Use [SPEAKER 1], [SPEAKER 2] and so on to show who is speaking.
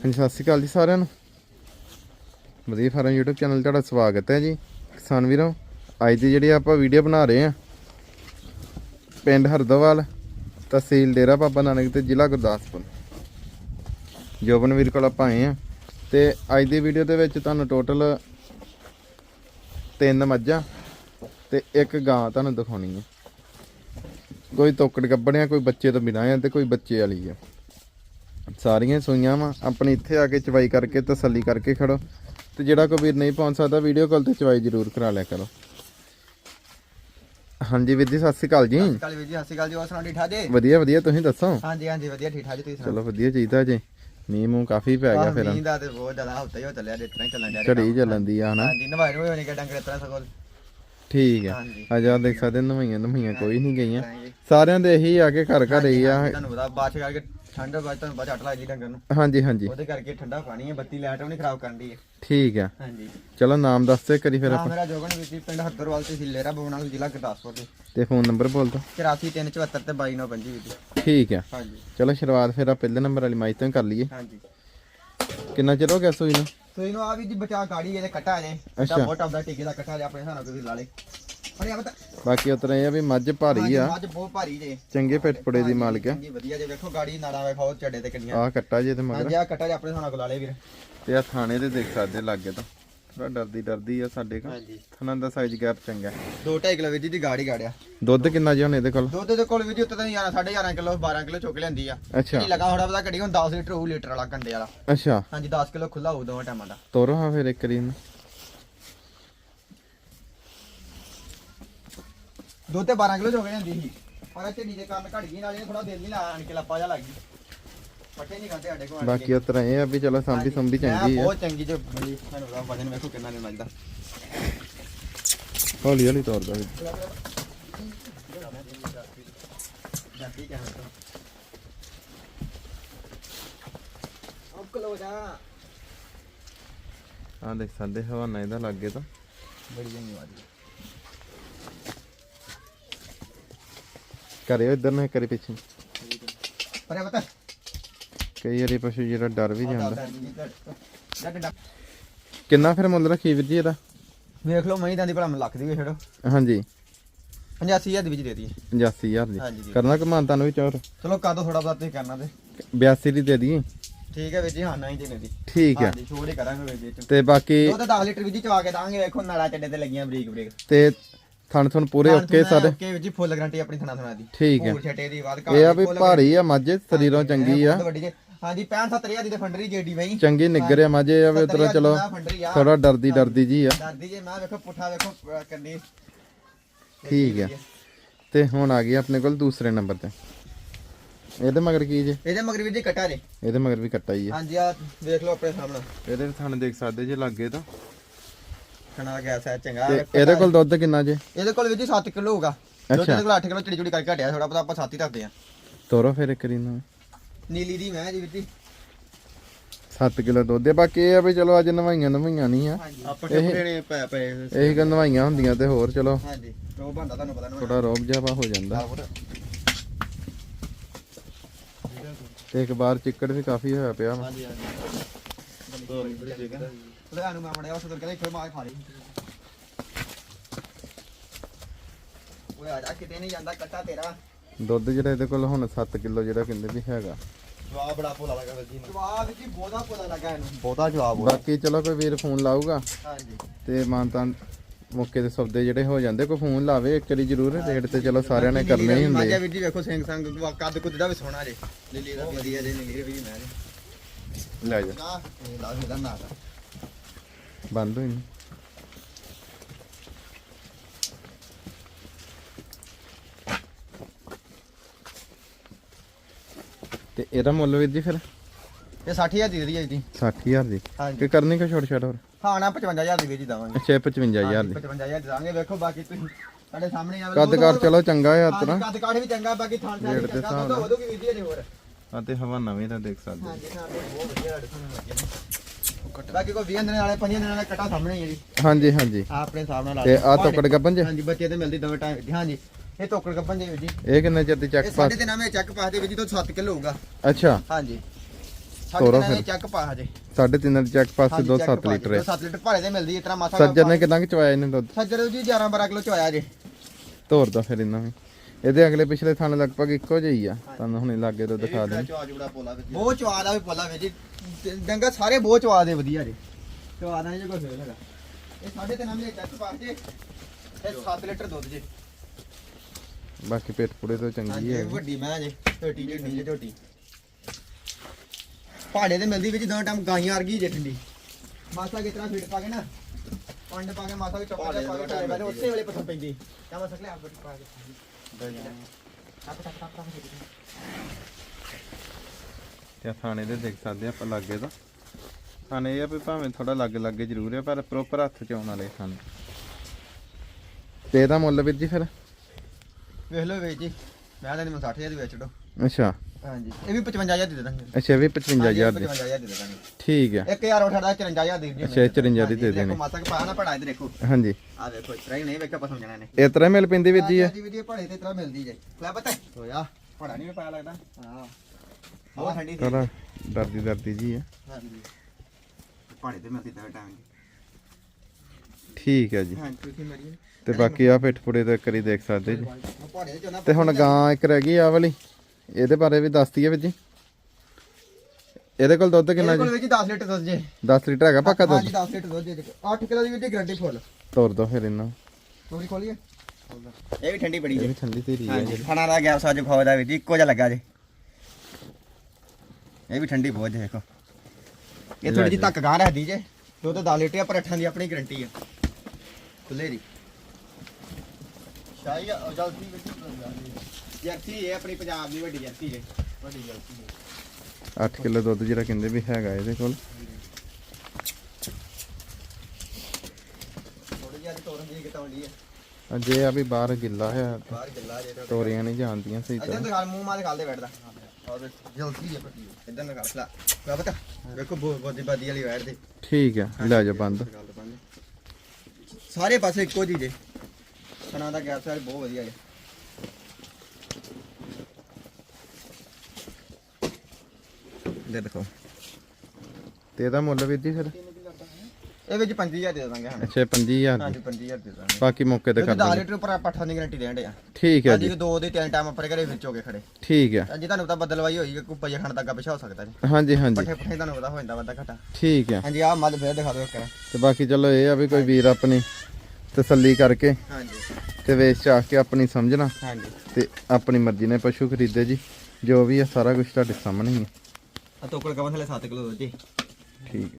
[SPEAKER 1] ਹਾਂਜੀ, ਸਤਿ ਸ਼੍ਰੀ ਅਕਾਲ ਜੀ ਸਾਰਿਆਂ ਨੂੰ। ਵਧੀਆ ਫਾਰਮ YouTube ਚੈਨਲ ਤੁਹਾਡਾ ਸਵਾਗਤ ਹੈ ਜੀ। ਕਿਸਾਨ ਵੀਰੋ, ਅੱਜ ਦੀ ਜਿਹੜੀ ਆਪਾਂ ਵੀਡੀਓ ਬਣਾ ਰਹੇ ਆ ਪਿੰਡ ਹਰਦੋਵਾਲ, ਤਹਿਸੀਲ ਡੇਰਾ ਬਾਬਾ ਨਾਨਕ ਤੇ ਜ਼ਿਲ੍ਹਾ ਗੁਰਦਾਸਪੁਰ। ਜੋਬਨ ਵੀਰ ਕੋਲ ਆਪਾਂ ਆਏ ਆ ਤੇ ਅੱਜ ਦੀ ਵੀਡੀਓ ਦੇ ਵਿੱਚ ਤੁਹਾਨੂੰ ਟੋਟਲ ਤਿੰਨ ਮੱਝਾਂ ਤੇ ਇੱਕ ਗਾਂ ਤੁਹਾਨੂੰ ਦਿਖਾਉਣੀ ਹੈ। ਕੋਈ ਤੋਕੜ ਗੱਬੜਿਆ ਕੋਈ ਬੱਚੇ ਤੋਂ ਬਿਨਾਂ ਆ ਤੇ ਕੋਈ ਬੱਚੇ ਵਾਲੀ ਆ ਸਾਰੀਆਂ ਸੂਈਆਂ ਵਾ। ਆਪਣੀ ਇੱਥੇ ਆ ਕੇ ਚਵਾਈ ਕਰਕੇ ਤਸੱਲੀ ਕਰਕੇ ਖੜੋ। ਤੇ ਜਿਹੜਾ ਕੋਈ ਵੀਰ ਨਹੀਂ ਪਹੁੰਚ ਸਕਦਾ ਵੀਡੀਓ ਕਾਲ ਤੇ ਚਵਾਈ ਜ਼ਰੂਰ ਕਰਾ ਲਿਆ ਕਰੋ। ਹਾਂਜੀ ਵੀਰ ਜੀ ਸਤਿ ਸ਼੍ਰੀ ਅਕਾਲ ਜੀ।
[SPEAKER 2] ਸਤਿ ਸ਼੍ਰੀ ਅਕਾਲ ਵੀਰ ਜੀ ਸਤਿ ਸ਼੍ਰੀ ਅਕਾਲ ਜੀ ਹੋਰ ਸੁਣਾਓ ਠੀਕ ਠਾਕ ਜੀ?
[SPEAKER 1] ਵਧੀਆ ਵਧੀਆ ਤੁਸੀਂ ਦੱਸੋ?
[SPEAKER 2] ਹਾਂਜੀ ਹਾਂਜੀ ਵਧੀਆ ਠੀਕ ਠਾਕ ਜੀ ਤੁਸੀਂ ਸੁਣਾਓ?
[SPEAKER 1] ਚਲੋ ਵਧੀਆ ਚਾਹੀਦਾ ਜੀ। ਮੀਂਹ ਮੂੰਹ ਕਾਫੀ ਪੈ ਗਿਆ ਫਿਰ।
[SPEAKER 2] ਮੀਂਹ ਦਾ ਤੇ ਬਹੁਤ ਜ਼ਿਆਦਾ ਹਫਤਾ ਹੀ ਹੋ ਚੱਲਿਆ ਜਿਸ ਤਰ੍ਹਾਂ ਹੀ ਚੱਲਣ ਡਿਆ
[SPEAKER 1] ਝੜੀ ਚੱਲਣ ਦੀ ਆ ਹਨਾ?
[SPEAKER 2] ਹਾਂਜੀ ਨਵਾਏ ਹੋਏ ਹੋਣੇ ਕਿ ਡੰਗਰ ਇਸ ਤਰ੍ਹਾਂ ਸਗੋਂ।
[SPEAKER 1] ਠੀਕ ਹੈ। ਆ ਦੇਖ ਸਕਦੇ ਨਵੀਆਂ ਨਵੀਆਂ ਕੋਈ ਨਹੀਂ ਗਈਆਂ। ਸਾਰਿਆਂ ਦੇ ਇਹੀ ਆ ਕੇ ਘਰ ਘਰ ਹੀ ਆ।
[SPEAKER 2] ਤੁਹਾਨੂੰ ਪਤਾ ਬਾਅਦ ਚ ਕਰਕੇ ਠੰਡ ਬਾਅਦ ਤੁਹਾਨੂੰ ਬਾਅਦ ਝੱਟ ਲੱਗਦੀ ਡੰਗਰ ਨੂੰ।
[SPEAKER 1] ਹਾਂਜੀ ਹਾਂਜੀ।
[SPEAKER 2] ਉਹਦੇ ਕਰਕੇ ਠੰਡਾ ਪਾਣੀ ਹੈ ਬੱਤੀ ਲਾਈਟ ਵੀ ਨਹੀਂ ਖਰਾਬ ਕਰਦੀ ਹੈ
[SPEAKER 1] ਠੀਕ ਆ।
[SPEAKER 2] ਹਾਂਜੀ।
[SPEAKER 1] ਚਲੋ ਨਾਮ ਦੱਸ ਦੇ ਕਰੀ ਫਿਰ ਆਪਾਂ।
[SPEAKER 2] ਮੇਰਾ ਜੋਗਨ ਜੀ ਪਿੰਡ ਹੱਦਰਵਾਲ ਤੇ ਜ਼ਿਲ੍ਹਾ ਬਗਨਾਲ ਜ਼ਿਲ੍ਹਾ ਗੁਰਦਾਸਪੁਰ ਦੇ
[SPEAKER 1] ਤੇ ਫੋਨ ਨੰਬਰ ਬੋਲ ਦੋ
[SPEAKER 2] 8437 ਤੇ 2295 ਵੀਰ ਜੀ।
[SPEAKER 1] ਠੀਕ ਆ।
[SPEAKER 2] ਹਾਂਜੀ।
[SPEAKER 1] ਚਲੋ ਸ਼ੁਰੂਆਤ ਫਿਰ ਆ ਪਹਿਲੇ ਨੰਬਰ ਵਾਲੀ ਮਾਈ ਤੋਂ ਕਰ ਲਈਏ।
[SPEAKER 2] ਹਾਂਜੀ।
[SPEAKER 1] ਕਿੰਨਾ ਚਿਰ ਹੋ ਗਿਆ ਸੂਈ ਨੂੰ?
[SPEAKER 2] ਸੋ ਇਹਨੂੰ ਆ ਵੀ ਜੀ ਬਚਾ ਗਾੜੀ ਇਹਦੇ ਕੱਟਾ ਜੇ।
[SPEAKER 1] ਅੱਛਾ।
[SPEAKER 2] ਅੱਛਾ ਬਹੁਤ ਆਉਂਦਾ ਟਿੱਕੇ ਦਾ ਕੱਟਾ ਜੇ ਆਪਣੇ ਹਿਸਾਬ ਨਾਲ ਤੁਸੀਂ ਲਾ ਲੇ
[SPEAKER 1] ਬਾਕੀ ਉਤਰਾ ਇਹ ਆ ਵੀ ਮੱਝ ਭਾਰੀ ਆ।
[SPEAKER 2] ਅੱਜ ਬਹੁਤ ਭਾਰੀ ਜੇ।
[SPEAKER 1] ਚੰਗੇ ਪਿੱਠਪੜੇ ਦੀ ਮਾਲਕ ਆ।
[SPEAKER 2] ਵਧੀਆ ਜੇ। ਵੇਖੋ ਗਾੜੀ ਨਾੜਾ ਵੇਖੋ ਚੱਡੇ ਤੇ ਕਿੰਨੀਆਂ।
[SPEAKER 1] ਆ ਕੱਟਾ ਜੇ ਤੇ ਮਗਰ।
[SPEAKER 2] ਹਾਂਜੀ ਆ ਕੱਟਾ ਜੇ ਆਪਣੇ ਵੀਰ।
[SPEAKER 1] ਤੇ ਆ ਥਾਣੇ ਤੇ ਦੇਖ ਸਕਦੇ ਲੱਗੇ ਤਾਂ। ਥੋੜਾ ਡਰਦੀ ਡਰਦੀ ਆ ਸਾਡੇ ਕੋਲ।
[SPEAKER 2] ਹਾਂਜੀ।
[SPEAKER 1] ਥਣਾ ਦਾ ਸਾਈਜ਼ ਗੈਪ ਚੰਗਾ।
[SPEAKER 2] 2.5 ਕਿਲੋ ਵੀਰ ਜੀ ਦੀ ਗਾੜੀ ਗਾੜਿਆ।
[SPEAKER 1] ਦੁੱਧ ਕਿੰਨਾ ਜਿਹਾ ਹੁਣ ਇਹਦੇ ਕੋਲ?
[SPEAKER 2] ਦੁੱਧ ਦੇ ਕੋਲ ਵੀਰ ਜੀ ਉੱਤੇ ਤਾਂ 11 11.5 ਕਿਲੋ 12 ਕਿਲੋ ਚੁੱਕ ਲੈਂਦੀ ਆ।
[SPEAKER 1] ਅੱਛਾ।
[SPEAKER 2] ਲਗਾ ਥੋੜਾ ਪਤਾ ਘੜੀ ਹੁਣ 10 ਲੀਟਰ ਉਹ ਲੀਟਰ ਵਾਲਾ ਕੰਡੇ ਵਾਲਾ।
[SPEAKER 1] ਅੱਛਾ।
[SPEAKER 2] ਹਾਂਜੀ 10 ਕਿਲੋ ਖੁੱਲਾ ਹੋਊ ਦੋਵਾਂ ਟਾਈਮਾਂ ਦਾ।
[SPEAKER 1] ਤੋਰੋ ਹਾਂ ਫਿਰ ਇੱਕ ਰੀ
[SPEAKER 2] ਦੁੱਧ ਤੇ 12 ਕਿਲੋ ਚੁੱਕ ਲੈਂਦੀ ਸੀ। ਪਰ ਇਹ ਢਿੱਡੀ ਦੇ ਕਾਰਨ ਘੜ ਗਈ ਨਾਲੇ ਥੋੜਾ ਦਿਲ ਨਹੀਂ ਲਾ ਆਣ ਕੇ ਲੱਪਾ ਜਾ ਲੱਗ ਗਈ। ਪੱਠੇ ਨਹੀਂ ਖਾਂਦੇ ਸਾਡੇ ਕੋਲ
[SPEAKER 1] ਬਾਕੀ ਉਤਰਾ ਇਹ ਆ ਵੀ ਚਲੋ ਸਾਂਭੀ ਸੰਭੀ ਚੰਗੀ ਆ।
[SPEAKER 2] ਬਹੁਤ ਚੰਗੀ ਜੇ ਬੜੀ ਮੈਨੂੰ ਉਹਦਾ ਵਜਨ ਵੇਖੋ ਕਿੰਨਾ ਨੇ ਮੱਝਦਾ
[SPEAKER 1] ਹੌਲੀ ਹੌਲੀ ਤੋਰਦਾ ਵੀ।
[SPEAKER 2] ਜਾਂਦੀ ਕਿਵੇਂ ਅੰਕਲ ਹੋ ਜਾ।
[SPEAKER 1] ਆ ਦੇਖ ਸਕਦੇ ਹਵਾਨਾ ਇਹਦਾ ਲੱਗੇ ਤਾਂ।
[SPEAKER 2] ਬੜੀ ਚੰਗੀ ਵਾਦੀ
[SPEAKER 1] ਕਰਿਓ ਇੱਧਰ ਨੂੰ ਕਰੀ ਪਿੱਛੇ।
[SPEAKER 2] ਪਰੇ ਬਤਾ
[SPEAKER 1] ਕਈ ਵਾਰੀ ਪਸ਼ੂ ਜਿਹੜਾ ਡਰ ਵੀ ਜਾਂਦਾ। ਕਿੰਨਾ ਫਿਰ ਮੁੱਲ ਰੱਖੀ ਵੀਰ ਜੀ ਇਹਦਾ?
[SPEAKER 2] ਵੇਖ ਲਓ ਮਹੀਂ ਦਾਂ ਭਲਾ ਮੈਂ ਲੱਖ ਦੀ ਵੀ ਛੱਡੋ
[SPEAKER 1] ਹਾਂਜੀ।
[SPEAKER 2] 85000 ਦੀ ਵਿੱਚ ਦੇ ਦਈਏ।
[SPEAKER 1] 85000 ਦੀ। ਕਰਨਾ ਕਮਾਨ ਤੁਹਾਨੂੰ ਵੀ ਚੋਰ।
[SPEAKER 2] ਚਲੋ ਕਰ ਦੋ ਥੋੜਾ ਬਹੁਤ ਤੁਸੀਂ ਕਰਨਾ ਤੇ।
[SPEAKER 1] 82 ਦੀ ਦੇ ਦਈਏ।
[SPEAKER 2] ਠੀਕ ਹੈ ਵੀਰ ਜੀ ਹਾਂ ਨਹੀਂ ਦੇਣੇ ਦੀ
[SPEAKER 1] ਠੀਕ ਹੈ।
[SPEAKER 2] ਹਾਂਜੀ ਛੋੜ ਹੀ ਕਰਾਂਗੇ ਵੀਰ ਜੀ
[SPEAKER 1] ਤੇ। ਬਾਕੀ
[SPEAKER 2] ਉਹ ਤਾਂ 10 ਲੀਟਰ ਵੀ ਜੀ ਚਵਾ ਕੇ ਦਾਂਗੇ ਵੇਖੋ ਨਾਲਾ ਚੱਡੇ ਤੇ ਲੱਗੀਆਂ ਬਰੀਕ ਬਰੀਕ
[SPEAKER 1] ਤੇ ਥਣ ਥਣ ਪੂਰੇ ਓਕੇ ਸਾਰੇ।
[SPEAKER 2] ਓਕੇ ਜੀ ਫੁੱਲ ਗਰੰਟੀ ਆਪਣੀ ਥਣਾ ਥਣਾ ਦੀ।
[SPEAKER 1] ਠੀਕ ਹੈ।
[SPEAKER 2] ਛੱਟੇ ਦੀ ਬਾਅਦ
[SPEAKER 1] ਇਹ ਆ ਵੀ ਭਾਰੀ ਆ ਮੱਝ ਸਰੀਰੋਂ ਚੰਗੀ ਆ।
[SPEAKER 2] ਹਾਂਜੀ 65 70000 ਦੀ ਤੇ ਫੰਡਰੀ ਜੇਡੀ ਬਾਈ।
[SPEAKER 1] ਚੰਗੀ ਨਿੱਗਰ ਆ ਮੱਝ ਆ ਵੀ ਉਧਰੋਂ ਚਲੋ
[SPEAKER 2] ਆ।
[SPEAKER 1] ਥੋੜਾ ਡਰਦੀ ਡਰਦੀ ਜੀ ਆ।
[SPEAKER 2] ਦਾਦੀ ਜੇ ਮੈਂ ਵੇਖੋ ਪੁੱਠਾ ਵੇਖੋ ਕੰਨੀ।
[SPEAKER 1] ਠੀਕ ਹੈ ਤੇ ਹੁਣ ਆ ਗਈ ਆਪਣੇ ਕੋਲ ਦੂਸਰੇ ਨੰਬਰ ਤੇ। ਇਹਦੇ ਮਗਰ ਕੀ ਜੇ?
[SPEAKER 2] ਇਹਦੇ ਮਗਰ ਵੀਰ ਜੀ ਕਟਾ ਜੇ।
[SPEAKER 1] ਇਹਦੇ ਮਗਰ ਵੀ ਕੱਟਾ ਹੀ ਆ।
[SPEAKER 2] ਹਾਂਜੀ ਆ ਵੇਖ ਲਓ ਆਪਣੇ ਸਾਹਮਣੇ।
[SPEAKER 1] ਇਹਦੇ ਥਣ ਦੇਖ ਸਕਦੇ ਜੇ ਲੱਗੇ ਤਾਂ।
[SPEAKER 2] ਖਣਾ ਗਿਆ ਸਾ ਚੰਗਾ
[SPEAKER 1] ਤੇ
[SPEAKER 2] ਵੇਖੋ
[SPEAKER 1] ਇਹਦੇ ਕੋਲ ਦੁੱਧ ਕਿੰਨਾ ਜੇ?
[SPEAKER 2] ਇਹਦੇ ਕੋਲ ਵੀਰ ਜੀ 7 ਕਿਲੋ ਹੋਊਗਾ। ਦੁੱਧ
[SPEAKER 1] ਅੱਛਾ।
[SPEAKER 2] ਇਹਦੇ ਕੋਲ 8 ਕਿਲੋ ਚਿੜੀ ਚਿੜੀ ਕਰਕੇ ਘਟਿਆ ਥੋੜਾ ਪਤਾ ਆਪਾਂ 7 ਹੀ ਰੱਖਦੇ ਆ
[SPEAKER 1] ਤੋਰੋ ਫਿਰ ਇੱਕ ਰੀ ਨੂੰ
[SPEAKER 2] ਨੀਲੀ ਦੀ ਮੈਂ ਜੀ ਵੀਰ ਜੀ।
[SPEAKER 1] 7 ਕਿਲੋ ਦੁੱਧ ਹੈ। ਬਾਕੀ ਇਹ ਆ ਵੀ ਚਲੋ ਅੱਜ ਨਵਾਈਆਂ ਨਵਾਈਆਂ ਨਹੀਂ ਆ।
[SPEAKER 2] ਹਾਂਜੀ। ਆਪਣੇ ਪੁਰਾਣੇ ਪੈ ਪਏ
[SPEAKER 1] ਇਹੀ ਕਿ ਨਵਾਈਆਂ ਹੁੰਦੀਆਂ ਤੇ ਹੋਰ ਚਲੋ।
[SPEAKER 2] ਹਾਂਜੀ। ਉਹ ਬੰਦਾ ਤੁਹਾਨੂੰ ਪਤਾ ਨਾ
[SPEAKER 1] ਥੋੜਾ ਰੋਬ ਜਿਹਾ ਹੋ ਜਾਂਦਾ। ਤੇ ਇੱਕ ਵਾਰ ਚਿੱਕੜ ਵੀ ਕਾਫੀ ਹੋਇਆ ਪਿਆ
[SPEAKER 2] ਹਾਂਜੀ। ਲੈ ਨੂੰ ਮੈਂ ਮੜਿਆ ਉਸ ਤੋਂ ਕਹਿੰਦਾ ਇੱਥੇ ਮਾਰ ਖਾ ਲਈ ਓਏ ਆ ਜਾ ਕਿਤੇ ਨਹੀਂ ਜਾਂਦਾ ਕੱਟਾ ਤੇਰਾ
[SPEAKER 1] ਦੁੱਧ ਜਿਹੜਾ ਇਹਦੇ ਕੋਲ ਹੁਣ 7 ਕਿਲੋ ਜਿਹੜਾ ਕਹਿੰਦੇ ਵੀ ਹੈਗਾ।
[SPEAKER 2] ਜਵਾਬ ਬੜਾ ਭੋਲਾ ਲੱਗਾ ਵੀਰ ਜੀ ਜਵਾਬ ਜੀ ਬਹੁਤਾ ਭੋਲਾ ਲੱਗਾ ਇਹਨੂੰ। ਬਹੁਤਾ ਜਵਾਬ
[SPEAKER 1] ਬਾਕੀ ਚਲੋ ਕੋਈ ਵੀਰ ਫੋਨ ਲਾਊਗਾ।
[SPEAKER 2] ਹਾਂਜੀ।
[SPEAKER 1] ਤੇ ਮਾਨਤਾਂ ਮੌਕੇ ਤੇ ਸੌਦੇ ਜਿਹੜੇ ਹੋ ਜਾਂਦੇ ਕੋਈ ਫੋਨ ਲਾਵੇ ਇੱਕ ਵਾਰੀ ਜ਼ਰੂਰ ਰੇਟ ਤੇ ਚਲੋ ਸਾਰਿਆਂ ਨੇ ਕਰਨੇ ਹੀ ਹੁੰਦੇ
[SPEAKER 2] ਮਾਜਾ
[SPEAKER 1] ਆ।
[SPEAKER 2] ਵੀਰ ਜੀ ਵੇਖੋ ਸਿੰਘ ਸੰਗ ਕੱਦ ਕੁੱਦ ਦਾ ਵੀ ਸੋਹਣਾ ਜੇ। ਲੀਲੀ ਦਾ ਵਧੀਆ ਜੇ ਨੀਲੀ ਵੀ ਮੈਂ ਜੀ।
[SPEAKER 1] ਲੈ ਜਾ।
[SPEAKER 2] ਨਾ ਲਾ ਇਹਦਾ ਨਾ।
[SPEAKER 1] ਬੰਦ ਹੋਈ ਨੀ। ਤੇ ਇਹਦਾ ਮੁੱਲ ਵੀਰ ਜੀ ਫਿਰ?
[SPEAKER 2] ਇਹ 60000 ਦੀ ਦੀ ਜੀ
[SPEAKER 1] 60000 ਦੀ।
[SPEAKER 2] ਹਾਂਜੀ।
[SPEAKER 1] ਕਿ ਕਰਨੀ ਕੋ ਛੋਟ ਛੋਟ ਹੋਰ?
[SPEAKER 2] ਹਾਂ ਨਾ 55000 ਦੀ ਜੀ ਦਵਾਂਗੇ।
[SPEAKER 1] ਅੱਛਾ ਇਹ 55000 ਦੀ।
[SPEAKER 2] 55000 ਦੀ ਦਾਂਗੇ ਵੇਖੋ ਬਾਕੀ ਤੁਸੀਂ ਸਾਡੇ ਸਾਹਮਣੇ ਆ
[SPEAKER 1] ਕੱਦ ਕਾਰ ਚਲੋ ਚੰਗਾ ਹੈ ਆਪਣਾ
[SPEAKER 2] ਕੱਦ ਕਾਠ ਵੀ ਚੰਗਾ ਬਾਕੀ ਥਾਂ ਥਾਂ
[SPEAKER 1] ਰੇਟ ਦੇ
[SPEAKER 2] ਚੰਗਾ।
[SPEAKER 1] ਹਿਸਾਬ ਨਾਲ।
[SPEAKER 2] ਵਧੂ ਵੀ ਵਧੀਆ ਨੇ ਹੋਰ।
[SPEAKER 1] ਆ ਤੇ ਹਵਾ ਨਵੇਂ ਦਾ ਦੇਖ ਸਕਦੇ ਹੋ।
[SPEAKER 2] ਹਾਂਜੀ ਦੇ ਬਹੁਤ ਵਧੀਆ ਸਾਡੇ ਸਾਨੂੰ ਲੱਗੇ ਨੇ ਬਾਕੀ ਕੋਈ 20 ਦਿਨਾਂ ਵਾਲੇ 5 ਦਿਨਾਂ ਵਾਲਾ ਕਟਾ ਸਾਹਮਣੇ ਹੀ ਹੈ ਜੀ।
[SPEAKER 1] ਹਾਂਜੀ ਹਾਂਜੀ।
[SPEAKER 2] ਆਹ ਆਪਣੇ ਹਿਸਾਬ ਨਾਲ ਲਾ
[SPEAKER 1] ਤੇ। ਆ ਤੋਕੜ ਗੱਬਨ ਜੇ?
[SPEAKER 2] ਹਾਂਜੀ ਬੱਚੇ ਤੇ ਮਿਲਦੀ ਦੋਵੇਂ ਟਾਈਮ ਹਾਂਜੀ ਇਹ ਤੋਕੜ ਕੱਪਨ ਜੀ
[SPEAKER 1] ਇਹ ਕਿੰਨੇ ਚਿਰ ਦੀ ਚੱਕ ਪਾਸ
[SPEAKER 2] ਸਾਡੇ ਤੇ ਨਾਮੇ ਚੱਕ ਪਾਸ ਦੇ ਵਿੱਚ ਤੋਂ 7 ਕਿਲੋ ਹੋਊਗਾ।
[SPEAKER 1] ਅੱਛਾ।
[SPEAKER 2] ਹਾਂਜੀ। ਸਾਡੇ
[SPEAKER 1] ਤੋਰੋ
[SPEAKER 2] ਨਾਲ
[SPEAKER 1] ਫਿਰ।
[SPEAKER 2] ਚੱਕ ਪਾ ਹਜੇ।
[SPEAKER 1] ਸਾਢੇ ਤਿੰਨ ਦੀ ਚੈੱਕ ਪਾਸੇ
[SPEAKER 2] ਹਾਂਜੀ,
[SPEAKER 1] ਦੋ
[SPEAKER 2] check
[SPEAKER 1] 7
[SPEAKER 2] ਪਾ
[SPEAKER 1] ਲੀਟਰ
[SPEAKER 2] ਜੀ,
[SPEAKER 1] ਹੈ।
[SPEAKER 2] ਦੋ 7 ਲੀਟਰ ਭਾਰੇ ਦੇ ਮਿਲਦੀ ਇਸ ਤਰ੍ਹਾਂ ਮਾਸਾ
[SPEAKER 1] ਸੱਜਰ ਨੇ ਕਿੰਨਾ ਕੁ ਚਵਾਇਆ ਇਹਨੇ ਦੁੱਧ?
[SPEAKER 2] ਸੱਜਰ ਜੀ 11 12 ਕਿਲੋ ਚੋਇਆ ਜੇ।
[SPEAKER 1] ਤੋਰ ਦਾ ਫਿਰ ਇਹਨਾਂ ਵੀ ਇਹਦੇ ਅਗਲੇ ਪਿਛਲੇ ਥਾਣੇ ਲਗਭਗ ਇੱਕੋ ਜਿਹੀ ਆ। ਤੁਹਾਨੂੰ ਹੁਣੇ ਲਾਗੇ ਤੋਂ ਦਿਖਾ ਦੇ
[SPEAKER 2] ਬਹੁਤ ਚਵਾ ਦਾ ਵੀ ਪੋਲਾ ਵਿੱਚ। ਜੀ ਡੰਗਾ ਸਾਰੇ ਬਹੁਤ ਚਵਾ ਦੇ ਵਧੀਆ ਜੇ ਚਵਾ ਦਾ ਨਹੀਂ ਜੇ ਕੋਈ ਫੇਲ ਹੈਗਾ। ਇਹ ਸਾਢੇ ਤਿੰਨ ਮਹੀਨੇ ਚੱਕ ਪਾ ਜੇ ਇਹ 7 ਲੀਟਰ ਦੁੱਧ ਜੇ।
[SPEAKER 1] ਬਾਕੀ ਪੇਟ ਪੂੜੇ ਤੋਂ ਚੰਗੀ ਹੈ
[SPEAKER 2] ਇਹ ਵੱਡੀ ਮੈਂ ਜੇ ਝੋਟੀ ਝੋਟੀ ਜੇ ਝੋਟੀ ਪਹਾੜੇ ਤੇ ਮਿਲਦੀ ਵਿੱਚ ਦੋ ਟਾਈਮ ਗਾਈਆਂ ਵਰਗੀ ਜੇ ਠੰਡੀ ਮਾਸਾ ਕਿਤਨਾ ਫੀਟ ਪਾ ਕੇ ਨਾ ਪੰਡ ਪਾ ਕੇ ਮਾਸਾ ਵੀ ਚੁੱਪ ਕੇ ਪਾ ਕੇ ਢਾਲੇ ਵਾਲੇ ਉਸੇ ਵੇਲੇ ਪਸੰਦ ਪੈਂਦੀ। ਕਿਆ ਮਸਾ ਲੈ ਆਪ ਪਾ ਕੇ।
[SPEAKER 1] ਤੇ ਥਾਣੇ ਦੇ ਦੇਖ ਸਕਦੇ ਆ ਆਪਾਂ ਲਾਗੇ ਦਾ ਥਾਣੇ ਇਹ ਆ ਵੀ ਭਾਵੇਂ ਥੋੜਾ ਲੱਗੇ ਲੱਗੇ ਜ਼ਰੂਰ ਹੈ ਪਰ ਪ੍ਰੋਪਰ ਹੱਥ ਚ ਆਉਣ ਵਾਲੇ ਥਾਣੇ। ਤੇ ਇਹਦਾ ਮੁੱਲ ਵੀਰ ਜੀ ਫਿਰ?
[SPEAKER 2] ਵੇਖ ਲਓ ਵੇਚ ਜੀ ਮੈਂ ਤਾਂ ਨਹੀਂ 60000 ਦੀ ਵੇਚ ਦੋ
[SPEAKER 1] ਅੱਛਾ।
[SPEAKER 2] ਹਾਂਜੀ। ਇਹ ਵੀ 55000 ਦੀ ਦੇ ਦਾਂਗੇ।
[SPEAKER 1] ਅੱਛਾ ਇਹ ਵੀ 55000 ਦੇ।
[SPEAKER 2] 55000 ਦੇ ਦਾਂਗੇ।
[SPEAKER 1] ਠੀਕ ਹੈ।
[SPEAKER 2] 1000 ਉਠਾਦਾ 54000 ਦੇ ਦਿਓ
[SPEAKER 1] ਅੱਛਾ, ਇਹ 54 ਦੀ ਦੇ ਦੇਣੇ।
[SPEAKER 2] ਮਾਸਾ ਕਿ ਪਾਇਆ ਨਾ ਪੜਾ ਇਧਰ ਦੇਖੋ।
[SPEAKER 1] ਹਾਂਜੀ।
[SPEAKER 2] ਆ ਦੇਖੋ ਇਸ ਤਰ੍ਹਾਂ ਹੀ ਨਹੀਂ ਵੇਖਿਆ ਪਸੰਦ ਜਾਣਾ ਨੇ
[SPEAKER 1] ਇਸ ਤਰ੍ਹਾਂ ਮਿਲ ਪੈਂਦੀ ਵੀਰ ਜੀ।
[SPEAKER 2] ਜੀ ਵੀਡੀਓ ਪੜੇ ਤੇ ਤਰ੍ਹਾਂ ਮਿਲਦੀ ਜੇ। ਲੈ ਪਤਾ। ਹੋਇਆ। ਪੜਾ ਨਹੀਂ ਪਾਇਆ ਲੱਗਦਾ। ਹਾਂ। ਬਹੁਤ ਠੰਡੀ ਸੀ।
[SPEAKER 1] ਥੋੜਾ ਡਰਦੀ ਡਰਦੀ ਜੀ ਹੈ।
[SPEAKER 2] ਹਾਂਜੀ। ਪੜੇ ਤੇ ਮਿਲਦੀ ਤਾਂ ਟਾਈਮ
[SPEAKER 1] ਠੀਕ ਹੈ ਜੀ।
[SPEAKER 2] ਹਾਂ ਤੁਸੀਂ ਮਰੀ
[SPEAKER 1] ਤੇ ਬਾਕੀ ਆ ਪਿੱਠ ਪੁੜੇ ਤੇ ਕਰੀ ਦੇਖ ਸਕਦੇ ਜੀ। ਤੇ ਹੁਣ ਗਾਂ ਇੱਕ ਰਹਿ ਗਈ ਆ ਵਾਲੀ। ਇਹਦੇ ਬਾਰੇ ਵੀ ਦੱਸ ਦਈਏ ਵੀਰ ਜੀ। ਇਹਦੇ ਕੋਲ ਦੁੱਧ ਕਿੰਨਾ
[SPEAKER 2] ਇਹਦੇ
[SPEAKER 1] ਜੀ?
[SPEAKER 2] ਕੋਲ ਵਿੱਚ 10 ਲੀਟਰ ਦੁੱਧ ਜੇ।
[SPEAKER 1] 10 ਲੀਟਰ ਹੈਗਾ ਪੱਕਾ ਦੁੱਧ?
[SPEAKER 2] ਹਾਂਜੀ 10 ਲੀਟਰ ਦੁੱਧ ਜੇ 8 ਕਿਲੋ ਦੀ ਵੀ ਗਰੰਟੀ ਫੁੱਲ।
[SPEAKER 1] ਤੋਰ ਦੋ ਫਿਰ ਇਹਨਾਂ
[SPEAKER 2] ਥੋੜੀ ਖੋਲੀਏ। ਇਹ ਵੀ ਠੰਡੀ ਬੜੀ
[SPEAKER 1] ਇਹ
[SPEAKER 2] ਜੇ
[SPEAKER 1] ਵੀ ਠੰਡੀ ਧੀਰੀ ਹੈ
[SPEAKER 2] ਹਾਂਜੀ ਖਾਣਾ ਦਾ ਗੈਸ ਅੱਜ ਖਵਾਦਾ ਵਿੱਚ ਇੱਕੋ ਜਿਹਾ ਲੱਗਾ ਜੇ। ਇਹ ਵੀ ਠੰਡੀ ਬਹੁਤ ਜੇ ਦੇਖੋ। ਇਹ ਥੋੜੀ ਜਿਹੀ ਧੱਕ ਗਾਂ ਰੱਖਦੀ ਜੇ। ਦੁੱਧ 10 ਲੀਟਰ ਪਰ ਅੱਠਾਂ ਦੀ ਆਪਣੀ ਗਰੰਟੀ ਆ। ਖੁੱਲੇ ਦੀ ਸ਼ਾਹੀ ਆ ਜਲਦੀ ਵਿੱਚ ਜਰਸੀ ਇਹ ਆਪਣੀ ਪੰਜਾਬ ਦੀ ਵੱਡੀ ਜਰਸੀ ਜੇ। ਵੱਡੀ ਜਰਸੀ
[SPEAKER 1] 8 ਕਿਲੋ ਦੁੱਧ ਜਿਹੜਾ ਕਹਿੰਦੇ ਵੀ ਹੈਗਾ ਇਹਦੇ ਕੋਲ।
[SPEAKER 2] ਥੋੜੀ ਜਿਹੀ ਅੱਜ ਤੋਰਨ ਦੀ ਕਿਤਾਉਂਦੀ ਆ
[SPEAKER 1] ਅਜੇ ਆ ਵੀ ਬਾਹਰ ਗਿੱਲਾ ਹੈ
[SPEAKER 2] ਬਾਹਰ ਗੱਲਾ ਜੇ
[SPEAKER 1] ਤੋਰੀਆਂ ਨਹੀਂ ਜਾਂਦੀਆਂ ਸਹੀ
[SPEAKER 2] ਇਧਰ
[SPEAKER 1] ਤਰ੍ਹਾਂ।
[SPEAKER 2] ਦਿਖਾ ਮੂੰਹ ਮਾਰ ਖਾਲ ਦੇ ਬੈਠਦਾ। ਔਰ ਜਲਦੀ ਹੈ ਪੱਟੀ। ਇਧਰ ਦਿਖਾ ਫਲਾ ਕਾ ਪਤਾ ਵੇਖੋ ਬੋਦੀ ਬਾਦੀ ਵਾਲੀ ਬੈਠ ਦੇ।
[SPEAKER 1] ਠੀਕ ਹੈ ਲੈ ਜਾ ਬੰਦ।
[SPEAKER 2] ਸਾਰੇ ਪਾਸੇ ਇੱਕੋ ਜੀ ਜੇ। ਸਣਾ ਦਾ ਗੈਪ ਸਾਰੇ ਬਹੁਤ ਵਧੀਆ ਜੇ। ਦੇ ਦੇਖੋ
[SPEAKER 1] ਤੇ ਇਹਦਾ ਮੁੱਲ ਵੀਰ ਜੀ ਫਿਰ।
[SPEAKER 2] ਇਹ ਵਿੱਚ 5000 ਦੇ ਦਾਂਗੇ ਹਾਂ
[SPEAKER 1] ਅੱਛਾ 25000
[SPEAKER 2] ਹਾਂਜੀ 5000 ਦੇ ਦਾਂਗੇ।
[SPEAKER 1] ਬਾਕੀ ਮੌਕੇ ਤੇ ਕਰ
[SPEAKER 2] 10
[SPEAKER 1] ਦਾਂਗੇ।
[SPEAKER 2] ਲੀਟਰ ਉੱਪਰ ਪੱਠਾ ਦੀ ਗਾਰੰਟੀ ਦੇਣ ਦੇ ਆ।
[SPEAKER 1] ਠੀਕ ਹੈ
[SPEAKER 2] ਅੱਜ
[SPEAKER 1] ਜੀ।
[SPEAKER 2] ਦੋ ਦੇ ਤਿੰਨ ਟਾਈਮ ਆਪਣੇ ਘਰੇ ਵਿੱਚ ਹੋ ਗਏ ਖੜੇ।
[SPEAKER 1] ਠੀਕ ਹੈ।
[SPEAKER 2] ਅੱਜ ਤੁਹਾਨੂੰ ਪਤਾ ਬਦਲਵਾਈ ਹੋਈ ਕਿ ਕੁੱਪਾ ਜਿਹਾ ਖਾਣ ਤੱਕ ਪਿਛਾ ਹੋ ਸਕਦਾ ਜੀ।
[SPEAKER 1] ਹਾਂਜੀ ਹਾਂਜੀ।
[SPEAKER 2] ਪੱਠੇ ਪੱਠੇ ਤੁਹਾਨੂੰ ਪਤਾ ਹੋ ਜਾਂਦਾ ਵੱਡਾ ਘਟਾ।
[SPEAKER 1] ਠੀਕ ਹੈ।
[SPEAKER 2] ਹਾਂਜੀ ਆਹ ਮੱਧ ਫੇਰ ਦਿਖਾ ਦਿਓ ਕਰਾਂ
[SPEAKER 1] ਤੇ ਬਾਕੀ ਚਲੋ ਇਹ ਆ ਵੀ ਕੋਈ ਵੀਰ ਆਪਣੀ ਤਸੱਲੀ ਕਰਕੇ
[SPEAKER 2] ਹਾਂਜੀ।
[SPEAKER 1] ਤੇ ਵੇਚ ਚਾਹ ਕੇ ਆਪਣੀ ਸਮਝਣਾ
[SPEAKER 2] ਹਾਂਜੀ।
[SPEAKER 1] ਤੇ ਆਪਣੀ ਮਰਜ਼ੀ ਨਾਲ ਪਸ਼ੂ ਖਰੀਦੇ ਜੀ। ਜੋ ਵੀ ਹੈ ਸਾਰਾ ਕੁਝ ਤੁਹਾਡੇ ਸਾਹਮਣੇ ਹੀ
[SPEAKER 2] ਆ। ਤੋਕੜ ਕਵਨ ਥਲੇ 7 ਕਿਲੋ ਦੁੱਧ ਜੀ।
[SPEAKER 1] ਠੀਕ।